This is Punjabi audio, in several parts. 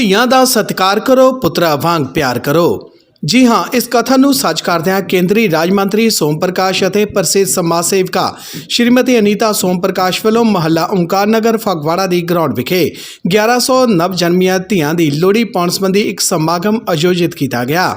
ਧੀਆਂ ਦਾ ਸਤਿਕਾਰ ਕਰੋ ਪੁੱਤਰਾ ਵਾਂਗ ਪਿਆਰ ਕਰੋ। ਜੀ ਹਾਂ, ਇਸ ਕਥਨ ਨੂੰ ਸੱਚ ਕਰਦਿਆਂ ਕੇਂਦਰੀ ਰਾਜ ਮੰਤਰੀ ਸੋਮ ਪ੍ਰਕਾਸ਼ ਅਤੇ ਪ੍ਰਸਿੱਧ ਸਮਾਜ ਸੇਵਿਕਾ ਸ਼੍ਰੀਮਤੀ ਅਨੀਤਾ ਸੋਮ ਪ੍ਰਕਾਸ਼ ਵੱਲੋਂ ਮਹੱਲਾ ਓਮਕਾਰ ਨਗਰ ਫਗਵਾੜਾ ਦੀ ਗਰਾਊਂਡ ਵਿਖੇ 1100 ਨਵ ਜਨਮੀਆਂ ਧੀਆਂ ਦੀ ਲੋਹੜੀ ਪਾਉਣ ਸੰਬੰਧੀ ਇੱਕ ਸਮਾਗਮ ਆਯੋਜਿਤ ਕੀਤਾ ਗਿਆ,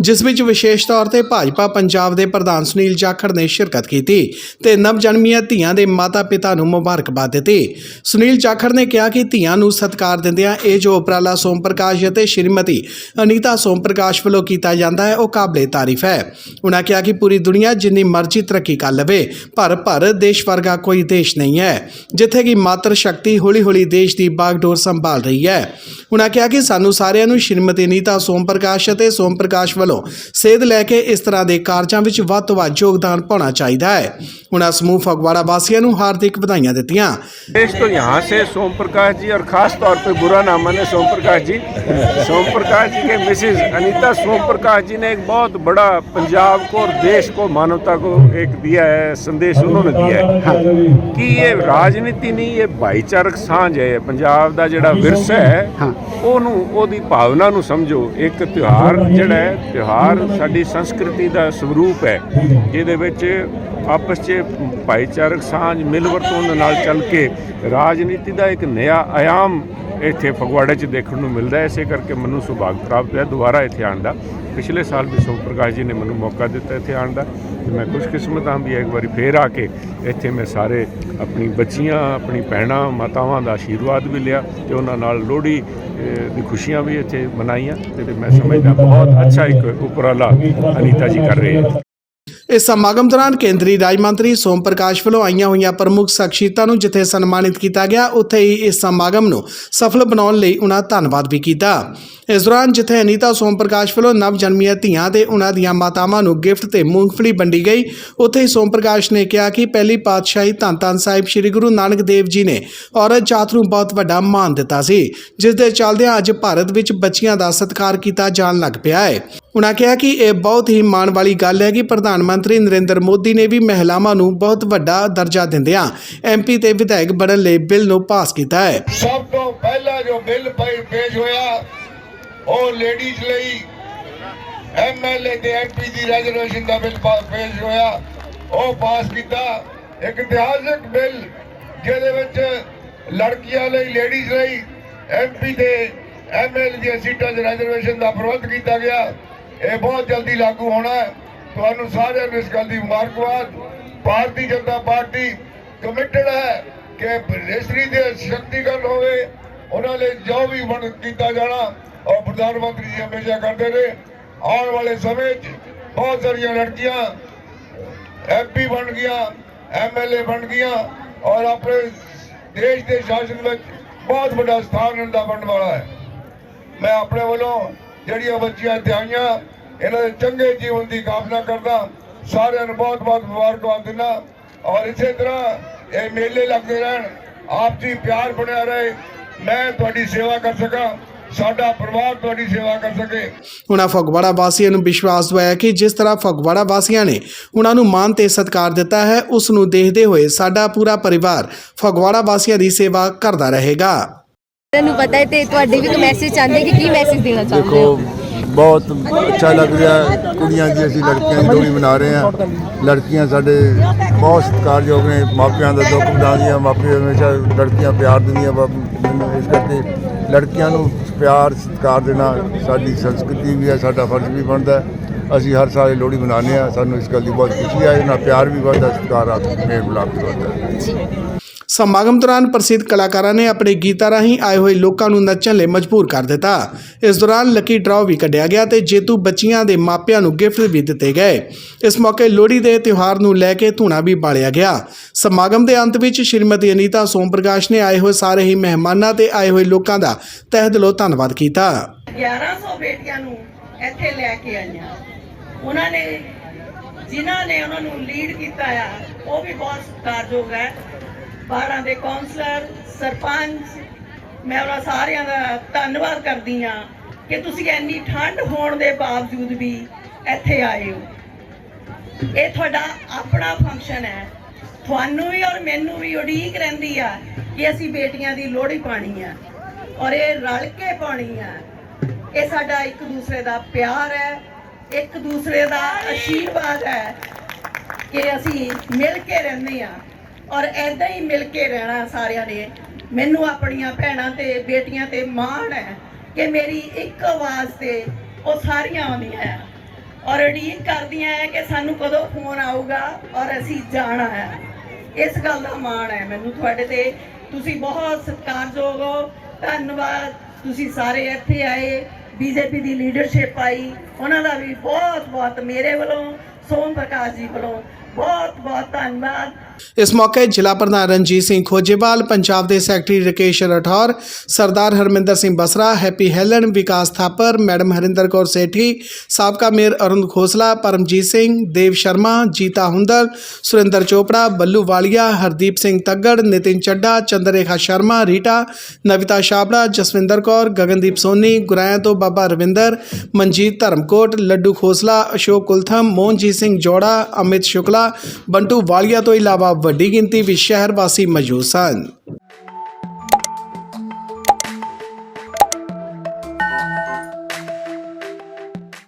ਜਿਸ ਵਿੱਚ ਵਿਸ਼ੇਸ਼ ਤੌਰ ਤੇ ਭਾਜਪਾ ਪੰਜਾਬ ਦੇ ਪ੍ਰਧਾਨ ਸੁਨੀਲ ਜਾਖੜ ਨੇ ਸ਼ਿਰਕਤ ਕੀਤੀ ਤੇ ਨਵ ਜਨਮੀਆਂ ਧੀਆਂ ਦੇ ਮਾਤਾ-ਪਿਤਾ ਨੂੰ ਮੁਬਾਰਕਬਾਦ ਦਿੱਤੀ। ਸੁਨੀਲ ਜਾਖੜ ਨੇ ਕਿਹਾ ਕਿ ਧੀਆਂ ਨੂੰ ਸਤਿਕਾਰ ਦਿੰਦਿਆਂ ਇਹ ਜੋ ਉਪਰਾਲਾ ਸੋਮ ਪ੍ਰਕਾਸ਼ ਅਤੇ ਸ਼੍ਰੀਮਤੀ ਅਨੀਤਾ ਸੋਮ ਪ੍ਰਕਾਸ਼ ਵੱਲੋਂ ਕੀਤਾ ਜਾਂਦਾ ਹੈ ਉਹ ਕਾਬਲੇ ਤਾਰੀਫ ਹੈ ਉਨ੍ਹਾਂ ਕਿਹਾ ਕਿ ਪੂਰੀ ਦੁਨੀਆ ਜਿੰਨੀ ਮਰਜ਼ੀ ਤਰੱਕੀ ਕਰ ਲਵੇ ਪਰ ਭਾਰਤ ਦੇਸ਼ ਵਰਗਾ ਕੋਈ ਦੇਸ਼ ਨਹੀਂ ਹੈ ਜਿੱਥੇ ਕਿ ਮਾਤਰ ਸ਼ਕਤੀ ਹੌਲੀ-ਹੌਲੀ ਦੇਸ਼ ਦੀ ਬਾਗਡੋਰ ਸੰਭਾਲ ਰਹੀ ਹੈ ਉਨ੍ਹਾਂ ਕਿਹਾ ਕਿ ਸਾਨੂੰ ਸਾਰਿਆਂ ਨੂੰ ਸ਼੍ਰੀਮਤੀ ਅਨੀਤਾ ਸੋਮ ਪ੍ਰਕਾਸ਼ ਅਤੇ ਸੋਮ ਪ੍ਰਕਾਸ਼ ਵੱਲੋਂ ਸੇਧ ਲੈ ਕੇ ਇਸ ਤਰ੍ਹਾਂ ਦੇ ਕਾਰਜਾਂ ਵਿੱਚ ਵੱਧ ਤੋਂ ਵੱਧ ਯੋਗਦਾਨ ਪਾਉਣਾ ਚਾਹੀਦਾ ਹੈ ਉਨ੍ਹਾਂ ਸਮੂਹ ਫਗਵਾੜਾ ਵਾਸੀਆਂ ਨੂੰ ਹਾਰਦਿਕ ਵਧਾਈਆਂ ਦਿੱਤੀਆਂ देश तो यहाँ से सोम प्रकाश जी और खास तौर पे बुरा ना माने सोम प्रकाश जी सोम प्रकाश जी के मिसेज अनीता सोम प्रकाश जी ने एक बहुत बड़ा पंजाब को और देश को मानवता को एक दिया है संदेश उन्होंने दिया है कि ये राजनीति नहीं ये भाईचारक ਸਾਂਝ ਹੈ ਪੰਜਾਬ ਦਾ ਜਿਹੜਾ ਵਿਰਸਾ ਹੈ ਉਹਨੂੰ ਉਹਦੀ ਭਾਵਨਾ ਨੂੰ ਸਮਝੋ ਇੱਕ ਤਿਉਹਾਰ ਜਿਹੜਾ ਹੈ ਤਿਉਹਾਰ ਸਾਡੀ ਸੰਸਕ੍ਰਿਤੀ ਦਾ ਸਰੂਪ ਹੈ ਜਿਹਦੇ ਵਿੱਚ ਆਪਸ 'ਚ ਭਾਈਚਾਰਕ ਸਾਂਝ ਮਿਲਵਰਤੋਂ ਦੇ ਨਾਲ ਚੱਲ ਕੇ ਰਾਜਨੀਤੀ ਦਾ ਇੱਕ ਨਇਆ ਆਯਾਮ ਇੱਥੇ ਫਗਵਾੜੇ 'ਚ ਦੇਖਣ ਨੂੰ ਮਿਲਦਾ ਹੈ ਇਸੇ ਕਰਕੇ ਮੈਨੂੰ ਸੁਭਾਗ ਪ੍ਰਾਪਤ ਹੈ ਦੁਬਾਰਾ ਇੱਥੇ ਆਉਣ ਦਾ ਪਿਛਲੇ ਸਾਲ ਵੀ ਸੋਮ ਪ੍ਰਕਾਸ਼ ਜੀ ਨੇ ਮੈਨੂੰ ਮੌਕਾ ਦਿੱਤਾ ਇੱਥੇ ਆਉਣ ਦਾ ਤੇ ਮੈਂ ਖੁਸ਼ਕਿਸਮਤ ਹਾਂ ਵੀ ਇੱਕ ਵਾਰੀ ਫੇਰ ਆ ਕੇ ਇੱਥੇ ਮੈਂ ਸਾਰੇ ਆਪਣੀ ਬੱਚੀਆਂ, ਆਪਣੀ ਭੈਣਾਂ, ਮਾਤਾਵਾਂ ਦਾ ਆਸ਼ੀਰਵਾਦ ਵੀ ਲਿਆ ਤੇ ਉਹਨਾਂ ਨਾਲ ਲੋਹੜੀ ਦੀ ਖੁਸ਼ੀਆਂ ਵੀ ਇੱਥੇ ਮਨਾਈਆਂ ਤੇ ਮੈਂ ਸਮਝਦਾ ਬਹੁਤ ਅੱਛਾ ਇੱਕ ਉਪਰਾਲਾ ਅਨੀਤਾ ਜੀ ਕਰ ਰਹੇ ਹੈ ਇਸ ਸਮਾਗਮ ਦੌਰਾਨ ਕੇਂਦਰੀ ਰਾਜ ਮੰਤਰੀ ਸੋਮ ਪ੍ਰਕਾਸ਼ ਵੱਲੋਂ ਆਈਆਂ ਹੋਈਆਂ ਪ੍ਰਮੁੱਖ ਸ਼ਖਸੀਅਤਾਂ ਨੂੰ ਜਿੱਥੇ ਸਨਮਾਨਿਤ ਕੀਤਾ ਗਿਆ, ਉੱਥੇ ਹੀ ਇਸ ਸਮਾਗਮ ਨੂੰ ਸਫਲ ਬਣਾਉਣ ਲਈ ਉਹਨਾਂ ਧੰਨਵਾਦ ਵੀ ਕੀਤਾ। ਇਸ ਦੌਰਾਨ ਜਿੱਥੇ ਅਨੀਤਾ ਸੋਮ ਪ੍ਰਕਾਸ਼ ਵੱਲੋਂ ਨਵ ਜਨਮੀਆਂ ਧੀਆਂ ਤੇ ਉਹਨਾਂ ਦੀਆਂ ਮਾਤਾਵਾਂ ਨੂੰ ਗਿਫਟ ਤੇ ਮੂੰਗਫਲੀ ਵੰਡੀ ਗਈ, ਉੱਥੇ ਹੀ ਸੋਮ ਪ੍ਰਕਾਸ਼ ਨੇ ਕਿਹਾ ਕਿ ਪਹਿਲੀ ਪਾਤਸ਼ਾਹੀ ਧੰਨ ਧੰਨ ਸਾਹਿਬ ਸ੍ਰੀ ਗੁਰੂ ਨਾਨਕ ਦੇਵ ਜੀ ਨੇ ਔਰਤ ਜਾਤ ਨੂੰ ਬਹੁਤ ਵੱਡਾ ਮਾਣ ਦਿੱਤਾ ਸੀ, ਜਿਸ ਦੇ ਚੱਲਦਿਆਂ ਅੱਜ ਭਾਰਤ ਵਿੱਚ ਬੱਚੀਆਂ ਦਾ ਸਤਿਕਾਰ ਕੀਤਾ ਜਾਣ ਲੱਗ ਪਿਆ ਹੈ। ਉਨ੍ਹਾਂ ਕਿਹਾ ਕਿ ਇਹ ਬਹੁਤ ਹੀ ਮਾਣ ਵਾਲੀ ਗੱਲ ਹੈ ਕਿ ਪ੍ਰਧਾਨ ਮੰਤਰੀ ਨਰਿੰਦਰ ਮੋਦੀ ਨੇ ਵੀ ਮਹਿਲਾਵਾਂ ਨੂੰ ਬਹੁਤ ਵੱਡਾ ਦਰਜਾ ਦਿੰਦਿਆਂ ਐਮਪੀ ਤੇ ਵਿਧਾਇਕ ਬਣਨ ਲਈ ਬਿੱਲ ਨੂੰ ਪਾਸ ਕੀਤਾ ਹੈ। ਸਭ ਤੋਂ ਪਹਿਲਾ ਜੋ ਬਿੱਲ ਪੇਸ਼ ਹੋਇਆ, ਉਹ ਲੇਡੀਜ਼ ਲਈ ਐਮਐਲਏ ਤੇ ਐਮਪੀ ਦੀ ਰੈਜ਼ਰਵੇਸ਼ਨ ਦਾ ਬਿੱਲ ਪੇਸ਼ ਹੋਇਆ, ਉਹ ਪਾਸ ਕੀਤਾ। ਇੱਕ ਇਤਿਹਾਸਕ ਬਿੱਲ, ਜਿਹਦੇ ਵਿੱਚ ਲੜਕੀਆਂ ਲਈ ਲੇਡੀਜ਼ ਲਈ ਐਮਪੀ ਤੇ ਐਮਐਲਏ ਦੀਆਂ ਸੀਟਾਂ 'ਚ ਰੈਜ਼ਰਵੇਸ਼ਨ ਦਾ ਪ੍ਰਬੰਧ ਕੀਤਾ ਗਿਆ। ਇਹ ਬਹੁਤ ਜਲਦੀ ਲਾਗੂ ਹੋਣਾ ਹੈ। ਤੁਹਾਨੂੰ ਸਾਰਿਆਂ ਨੂੰ ਇਸ ਗੱਲ ਦੀ ਮੁਬਾਰਕਬਾਦ। ਭਾਰਤੀ ਜਨਤਾ ਪਾਰਟੀ ਕਮਿਟਡ ਹੈ ਕਿ ਰਜਿਸਟਰੀ ਦੇ ਸ਼ਕਤੀਕਰਨ ਹੋਵੇ, ਉਹਨਾਂ ਲਈ ਜੋ ਵੀ ਬਣ ਕੀਤਾ ਜਾਣਾ ਔਰ ਪ੍ਰਧਾਨ ਮੰਤਰੀ ਜੀ ਹਮੇਸ਼ਾ ਕਰਦੇ ਨੇ ਆਉਣ ਵਾਲੇ ਸਮੇਂ 'ਚ ਬਹੁਤ ਸਾਰੀਆਂ ਲੜਕੀਆਂ ਐਮਪੀ ਬਣ ਗਈਆਂ ਐਮਐਲਏ ਬਣ ਗਈਆਂ ਔਰ ਆਪਣੇ ਦੇਸ਼ ਦੇ ਸ਼ਾਸਨ ਵਿੱਚ ਬਹੁਤ ਵੱਡਾ ਸਥਾਨ ਇਹਨਾਂ ਦਾ ਬਣਨ ਵਾਲਾ ਹੈ। ਮੈਂ ਆਪਣੇ ਵੱਲੋਂ ਜਿਹੜੀਆਂ ਬੱਚੀਆਂ ਇੱਥੇ ਆਈਆਂ, ਇਹਨਾਂ ਦੇ ਚੰਗੇ ਜੀਵਨ ਦੀ ਕਾਮਨਾ ਕਰਦਾ। ਸਾਰਿਆਂ ਨੂੰ ਬਹੁਤ ਬਹੁਤ ਮੁਬਾਰਕਬਾਦ ਦਿੰਦਾ। ਔਰ ਇਸੇ ਤਰ੍ਹਾਂ ਇਹ ਮੇਲੇ ਲੱਗਦੇ ਰਹਿਣ ਆਪਸੀ ਪਿਆਰ ਬਣਿਆ ਰਹੇ, ਮੈਂ ਤੁਹਾਡੀ ਸੇਵਾ ਕਰ ਸਕਾਂ, ਸਾਡਾ ਪਰਿਵਾਰ ਤੁਹਾਡੀ ਸੇਵਾ ਕਰ ਸਕੇ। ਉਹਨਾਂ ਫਗਵਾੜਾ ਵਾਸੀਆਂ ਨੂੰ ਵਿਸ਼ਵਾਸ ਦਵਾਇਆ ਕਿ ਜਿਸ ਤਰ੍ਹਾਂ ਫਗਵਾੜਾ ਵਾਸੀਆਂ ਨੇ ਉਹਨਾਂ ਨੂੰ ਮਾਨ ਤੇ ਸਤਿਕਾਰ ਦਿੱਤਾ ਹੈ, ਉਸ ਨੂੰ ਦੇਖਦੇ ਹੋਏ ਸਾਡਾ ਪੂਰਾ ਪਰਿਵਾਰ ਫਗਵਾੜਾ ਵਾਸੀਆਂ ਦੀ ਸੇਵਾ ਕਰਦਾ ਰਹੇਗਾ। ਤੁਹਾਨੂੰ ਪਤਾ ਹੈ ਤੇ ਤੁਹਾਡੇ ਵੀ ਇੱਕ ਮੈਸੇਜ ਚਾਹੁੰਦੇ ਕਿ ਕੀ ਮੈਸੇਜ ਦੇਣਾ ਚਾਹੁੰਦੇ ਦੇਖੋ ਹੋ ਬਹੁਤ ਅੱਛਾ ਲੱਗ ਰਿਹਾ ਹੈ। ਕੁੜੀਆਂ ਦੀ ਅਸੀਂ ਲੜਕੀਆਂ ਦੀ ਲੋਹੜੀ ਮਨਾ ਰਹੇ ਹਾਂ ਲੜਕੀਆਂ ਸਾਡੇ ਬਹੁਤ ਸਤਿਕਾਰਯੋਗ ਨੇ ਮਾਪਿਆਂ ਦਾ ਦੁੱਖ ਵਡਾਉਂਦੀਆਂ ਮਾਪੇ ਹਮੇਸ਼ਾ ਲੜਕੀਆਂ ਪਿਆਰ ਦਿੰਦੀਆਂ ਵਾ- ਮੈਨੂੰ ਇਸ ਕਰਕੇ ਲੜਕੀਆਂ ਨੂੰ ਪਿਆਰ ਸਤਿਕਾਰ ਦੇਣਾ ਸਾਡੀ ਸੰਸਕ੍ਰਿਤੀ ਵੀ ਹੈ ਸਾਡਾ ਫਰਜ਼ ਵੀ ਬਣਦਾ ਹੈ। ਅਸੀਂ ਹਰ ਸਾਲ ਇਹ ਲੋਹੜੀ ਮਨਾਉਂਦੇ ਹਾਂ ਸਾਨੂੰ ਇਸ ਗੱਲ ਦੀ ਬਹੁਤ ਖੁਸ਼ੀ ਹੈ ਇਹਨਾਂ ਪਿਆਰ ਵੀ ਵੱਧਦਾ ਸਤਿਕਾਰ ਆ ਮੇਲ ਮਿਲਾਪ ਵੀ ਵੱਧਦਾ ਸਮਾਗਮ ਦੌਰਾਨ ਪ੍ਰਸਿੱਧ ਕਲਾਕਾਰਾਂ ਨੇ ਆਪਣੇ ਗੀਤਾਂ ਰਾਹੀਂ ਆਏ ਹੋਏ ਲੋਕਾਂ ਨੂੰ ਨੱਚਣ ਲਈ ਮਜਬੂਰ ਕਰ ਦਿੱਤਾ। ਇਸ ਦੌਰਾਨ ਲੱਕੀ ਡਰਾਅ ਵੀ ਕੱਢਿਆ ਗਿਆ ਤੇ ਜੇਤੂ ਬੱਚੀਆਂ ਦੇ ਮਾਪਿਆਂ ਨੂੰ ਗਿਫਟ ਵੀ ਦਿੱਤੇ ਗਏ। ਇਸ ਮੌਕੇ ਲੋਹੜੀ ਦੇ ਤਿਉਹਾਰ ਨੂੰ ਲੈ ਕੇ ਧੂਣਾ ਵੀ ਬਾਲਿਆ ਗਿਆ। ਸਮਾਗਮ ਦੇ ਅੰਤ ਵਿੱਚ ਸ਼੍ਰੀਮਤੀ ਅਨੀਤਾ ਸੋਮ ਪ੍ਰਕਾਸ਼ ਨੇ ਆਏ ਹੋਏ ਸਾਰੇ ਹੀ ਮਹਿਮਾਨਾਂ ਤੇ ਆਏ ਹੋਏ ਲੋਕਾਂ ਦਾ ਤਹਿ ਦਿਲੋਂ ਧੰਨਵਾਦ ਕੀਤਾ। 1100 ਬੇਟੀਆਂ ਨੂੰ ਇੱਥੇ ਲੈ ਕੇ ਆਈਆਂ। ਉਹਨਾਂ ਨੇ, ਜਿਨ੍ਹਾਂ ਨੇ ਉਹਨਾਂ ਨੂੰ ਲੀਡ ਕੀਤਾ ਆ, ਉਹ ਵੀ ਬਹੁਤ ਸਤਿਕਾਰਯੋਗ ਹੈ। 12 ਦੇ ਕਾਉਂਸਲਰ ਸਰਪੰਚ, ਮੈਂ ਉਹਨਾਂ ਸਾਰਿਆਂ ਦਾ ਧੰਨਵਾਦ ਕਰਦੀ ਆ ਕਿ ਤੁਸੀਂ ਇੰਨੀ ਠੰਡ ਹੋਣ ਦੇ ਬਾਵਜੂਦ ਵੀ ਇੱਥੇ ਆਏ ਹੋ। ਇਹ ਤੁਹਾਡਾ ਆਪਣਾ ਫੰਕਸ਼ਨ ਹੈ। ਤੁਹਾਨੂੰ ਵੀ ਔਰ ਮੈਨੂੰ ਵੀ ਉਡੀਕ ਰਹਿੰਦੀ ਆ ਕਿ ਅਸੀਂ ਬੇਟੀਆਂ ਦੀ ਲੋਹੜੀ ਪਾਣੀ ਆ ਔਰ ਇਹ ਰਲ ਕੇ ਪਾਉਣੀ ਆ। ਇਹ ਸਾਡਾ ਇੱਕ ਦੂਸਰੇ ਦਾ ਪਿਆਰ ਹੈ, ਇੱਕ ਦੂਸਰੇ ਦਾ ਆਸ਼ੀਰਵਾਦ ਹੈ ਕਿ ਅਸੀਂ ਮਿਲ ਕੇ ਰਹਿੰਦੇ ਆ ਔਰ ਐਦਾਂ ਹੀ ਮਿਲ ਕੇ ਰਹਿਣਾ ਸਾਰਿਆਂ ਨੇ। ਮੈਨੂੰ ਆਪਣੀਆਂ ਭੈਣਾਂ ਤੇ ਬੇਟੀਆਂ ਤੇ ਮਾਣ ਹੈ ਕਿ ਮੇਰੀ ਇੱਕ ਆਵਾਜ਼ ਤੇ ਉਹ ਸਾਰੀਆਂ ਆਉਂਦੀਆਂ ਹੈ। ਔਰ ਉਡੀਕ ਕਰਦੀਆਂ ਹੈ ਕਿ ਸਾਨੂੰ ਕਦੋਂ ਫੋਨ ਆਊਗਾ ਔਰ ਅਸੀਂ ਜਾਣਾ ਹੈ। ਇਸ ਗੱਲ ਦਾ ਮਾਣ ਹੈ ਮੈਨੂੰ ਤੁਹਾਡੇ ਤੇ। ਤੁਸੀਂ ਬਹੁਤ ਸਤਿਕਾਰਯੋਗ ਹੋ। ਧੰਨਵਾਦ। ਤੁਸੀਂ ਸਾਰੇ ਇੱਥੇ ਆਏ। ਬੀਜੇਪੀ ਦੀ ਲੀਡਰਸ਼ਿਪ ਆਈ। ਉਹਨਾਂ ਦਾ ਵੀ ਬਹੁਤ ਬਹੁਤ ਮੇਰੇ ਵੱਲੋਂ, ਸੋਮ ਪ੍ਰਕਾਸ਼ ਜੀ ਵੱਲੋਂ ਬਹੁਤ ਬਹੁਤ ਧੰਨਵਾਦ। ਇਸ ਮੌਕੇ ਜ਼ਿਲ੍ਹਾ ਪ੍ਰਧਾਨ ਰਣਜੀਤ ਸਿੰਘ ਖੋਜੇਵਾਲ, ਪੰਜਾਬ ਦੇ secretary Rakesh Rathore, Sardar Harminder Singh Basra, Happy Helen, Vikas Thapar, madam Harinder Kaur Sethi, ਸਾਬਕਾ ਮੇਅਰ ਅਰੁਣ ਖੋਸਲਾ, ਪਰਮਜੀਤ ਸਿੰਘ, ਦੇਵ ਸ਼ਰਮਾ, ਜੀਤਾ ਹੁੰਦਲ, ਸੁਰਿੰਦਰ ਚੋਪੜਾ, ਬੱਲੂ ਵਾਲੀਆ, ਹਰਦੀਪ ਸਿੰਘ ਤੱਗੜ, ਨਿਤਿਨ ਚੱਡਾ, ਚੰਦਰੇਖਾ ਸ਼ਰਮਾ, ਰੀਟਾ, ਨਵਿਤਾ ਛਾਬੜਾ, ਜਸਵਿੰਦਰ ਕੌਰ, ਗਗਨਦੀਪ ਸੋਨੀ, ਗੁਰਾਇਆਂ ਤੋਂ ਬਾਬਾ ਰਵਿੰਦਰ, ਮਨਜੀਤ ਧਰਮਕੋਟ, ਲੱਡੂ ਖੋਸਲਾ, ਅਸ਼ੋਕ ਕੁਲਥਮ, ਮੋਹਨਜੀਤ ਸਿੰਘ ਜੋੜਾ, ਅਮਿਤ ਸ਼ੁਕਲਾ, ਬੰਟੂ ਵਾਲੀਆ ਤੋਂ ਇਲਾਵਾ ਵੱਡੀ ਗਿਣਤੀ ਵਿੱਚ ਸ਼ਹਿਰ ਵਾਸੀ ਮੌਜੂਦ ਸਨ।